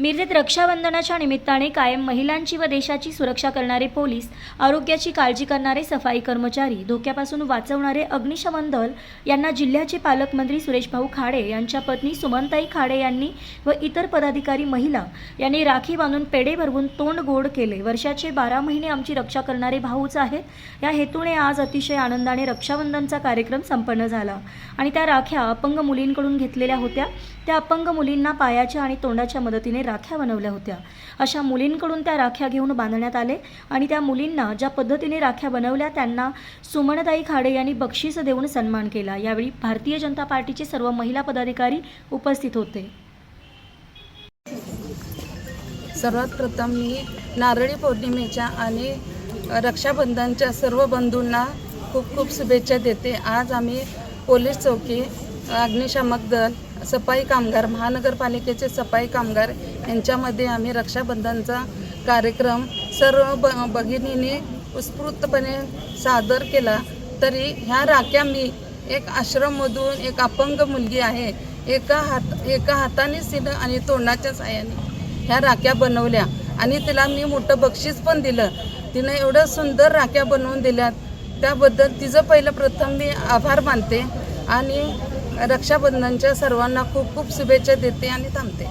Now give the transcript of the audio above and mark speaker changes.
Speaker 1: मिरजेत रक्षाबंधनाच्या निमित्ताने कायम महिलांची व देशाची सुरक्षा करणारे पोलीस आरोग्याची काळजी करणारे सफाई कर्मचारी धोक्यापासून वाचवणारे अग्निशमन दल यांना जिल्ह्याचे पालकमंत्री सुरेशभाऊ खाडे यांच्या पत्नी सुमनताई खाडे यांनी व इतर पदाधिकारी महिला यांनी राखी बांधून पेढे भरवून तोंड गोड केले. वर्षाचे बारा महिने आमची रक्षा करणारे भाऊच आहेत. या हेतूने आज अतिशय आनंदाने रक्षाबंधनचा कार्यक्रम संपन्न झाला आणि त्या राख्या अपंग मुलींकडून घेतलेल्या होत्या. त्या अपंग मुलींना पायाच्या आणि तोंडाच्या मदतीने राख्या बनवल्या होत्या. अशा मुलींकडून त्या राख्या घेऊन बांधण्यात आले आणि त्या मुलींना ज्या पद्धतीने राख्या बनवल्या त्यांना सुमनताई खाडे यांनी बक्षीस देऊन सन्मान केला. यावेळी भारतीय जनता पार्टीचे सर्व महिला पदाधिकारी उपस्थित होते.
Speaker 2: सर्वात प्रथम मी नारळी पौर्णिमेच्या आणि रक्षाबंधनच्या सर्व बंधूंना खूप खूप शुभेच्छा देते. आज आम्ही पोलीस चौकी अग्निशामक दल सफाई कामगार महानगरपालिकेचे सफाई कामगार यांच्यामध्ये आम्ही रक्षाबंधनचा कार्यक्रम सर्व ब भगिनीने उत्स्फूर्तपणे सादर केला. तरी ह्या राख्या मी एक आश्रममधून एक अपंग मुलगी आहे एका हात एका हातानेच तिनं आणि तोंडाच्या साह्याने ह्या राख्या बनवल्या. आणि तिला मी मोठं बक्षीस पण दिलं. तिनं एवढं सुंदर राख्या बनवून दिल्यात. त्याबद्दल तिचं पहिलं प्रथम मी आभार मानते. आणि रक्षाबंधनच्या सर्वांना खूप खूप शुभेच्छा देते आणि थांबते.